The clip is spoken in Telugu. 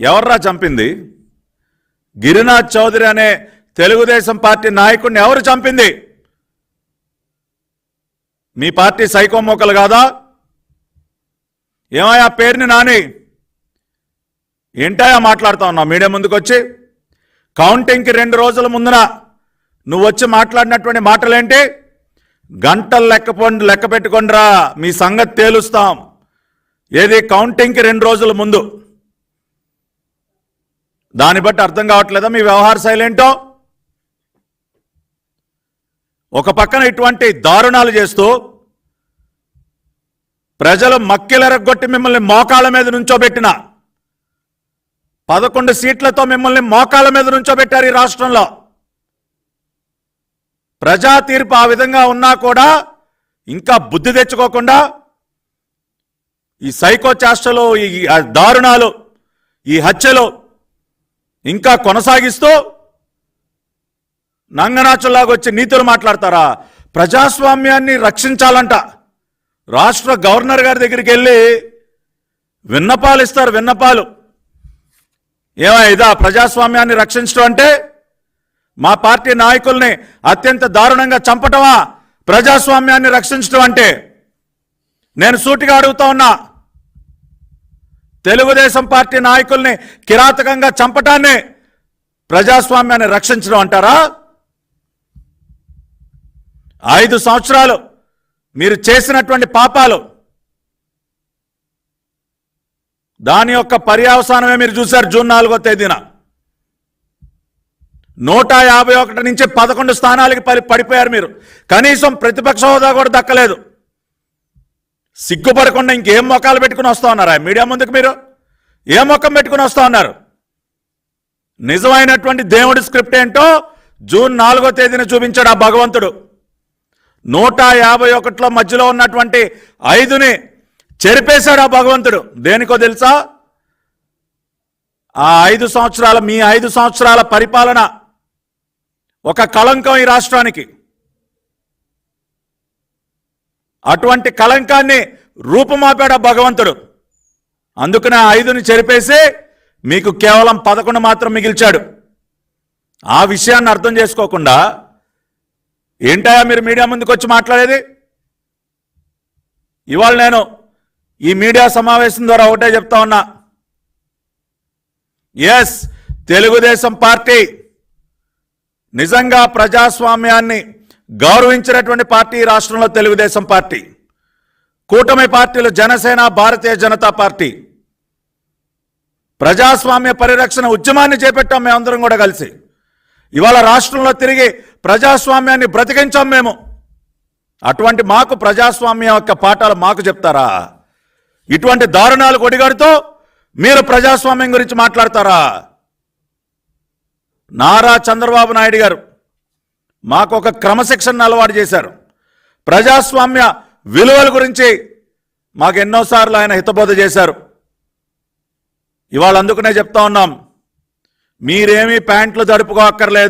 ఎవర్రా చంపింది? గిరినాథ్ చౌదరి అనే తెలుగుదేశం పార్టీ నాయకుడిని ఎవరు చంపింది? మీ పార్టీ సైకోమోకలు కాదా? ఏమయ్యా పేరుని నాని? ఏంటాయా మాట్లాడుతా ఉన్నావు? మీడియా ముందుకు వచ్చి కౌంటింగ్కి రెండు రోజుల ముందున నువ్వు వచ్చి మాట్లాడినటువంటి మాటలేంటి? గంటలు లెక్క లెక్క పెట్టుకోండిరా మీ సంగతి తేలుస్తాం. ఏది? కౌంటింగ్కి రెండు రోజుల ముందు. దాన్ని బట్టి అర్థం కావట్లేదా? మీ వ్యవహార శైలి ఏంటో? ఒక పక్కన ఇటువంటి దారుణాలు చేస్తూ ప్రజలు మక్కిలెరగొట్టి మిమ్మల్ని మోకాళ్ళ మీద నుంచోబెట్టిన పదకొండు సీట్లతో మిమ్మల్ని మోకాళ్ళ మీద నుంచోబెట్టారు ఈ రాష్ట్రంలో. ప్రజా తీర్పు ఆ విధంగా ఉన్నా కూడా ఇంకా బుద్ధి తెచ్చుకోకుండా ఈ సైకో చేష్టలు ఈ దారుణాలు ఈ హత్యలు ఇంకా కొనసాగిస్తూ నంగనాచులాగా వచ్చి నీతులు మాట్లాడతారా? ప్రజాస్వామ్యాన్ని రక్షించాలంట. రాష్ట్ర గవర్నర్ గారి దగ్గరికి వెళ్ళి విన్నపాలు ఇస్తారు విన్నపాలు. ఏమో ఇదా ప్రజాస్వామ్యాన్ని రక్షించడం అంటే మా పార్టీ నాయకుల్ని అత్యంత దారుణంగా చంపటమా? ప్రజాస్వామ్యాన్ని రక్షించడం అంటే. నేను సూటిగా అడుగుతా ఉన్నా తెలుగుదేశం పార్టీ నాయకుల్ని కిరాతకంగా చంపటాన్ని ప్రజాస్వామ్యాన్ని రక్షించడం అంటారా? ఐదు సంవత్సరాలు మీరు చేసినటువంటి పాపాలు దాని యొక్క పర్యావసానమే మీరు చూశారు జూన్ నాలుగో తేదీన. నూట యాభై ఒకటి నుంచి పదకొండు స్థానాలకి పడి పడిపోయారు మీరు. కనీసం ప్రతిపక్ష హోదా కూడా దక్కలేదు. సిగ్గుపడకుండా ఇంకేం మొఖాలు పెట్టుకుని వస్తూ ఉన్నారా? మీడియా ముందుకు మీరు? ఏ మొఖం పెట్టుకుని వస్తా ఉన్నారు? నిజమైనటువంటి దేవుడి స్క్రిప్ట్ ఏంటో జూన్ నాలుగో తేదీన చూపించాడు ఆ భగవంతుడు. నూట యాభై ఒకటిలో మధ్యలో ఉన్నటువంటి ఐదుని చెరిపేశాడు ఆ భగవంతుడు. దేనికో తెలుసా? ఆ ఐదు సంవత్సరాల మీ ఐదు సంవత్సరాల పరిపాలన ఒక కళంకం ఈ రాష్ట్రానికి. అటువంటి కళంకాన్ని రూపుమాపాడు ఆ భగవంతుడు. అందుకనే ఐదుని చెరిపేసి మీకు కేవలం పదకొండు మాత్రం మిగిల్చాడు. ఆ విషయాన్ని అర్థం చేసుకోకుండా ఏంటయా మీరు మీడియా ముందుకు వచ్చి మాట్లాడేది? ఇవాళ నేను ఈ మీడియా సమావేశం ద్వారా ఒకటే చెప్తా ఉన్నా. ఎస్ తెలుగుదేశం పార్టీ నిజంగా ప్రజాస్వామ్యాన్ని గౌరవించినటువంటి పార్టీ రాష్ట్రంలో తెలుగుదేశం పార్టీ కూటమి పార్టీలు జనసేన భారతీయ జనతా పార్టీ ప్రజాస్వామ్య పరిరక్షణ ఉద్యమాన్ని చేపట్టాం మేమందరం కూడా కలిసి. ఇవాళ రాష్ట్రంలో తిరిగి ప్రజాస్వామ్యాన్ని బ్రతికించాం మేము. అటువంటి మాకు ప్రజాస్వామ్యం యొక్క పాఠాలు మాకు చెప్తారా? ఇటువంటి దారుణాలు కొడిగడుతూ మీరు ప్రజాస్వామ్యం గురించి మాట్లాడతారా? నారా చంద్రబాబు నాయుడు గారు మాకు ఒక క్రమశిక్షణ అలవాటు చేశారు. ప్రజాస్వామ్య విలువల గురించి మాకు ఎన్నోసార్లు ఆయన హితబోధ చేశారు. ఇవాళ అందుకనే చెప్తా ఉన్నాం. మీరేమీ ప్యాంట్లు జరుపుకోక్కర్లేదు.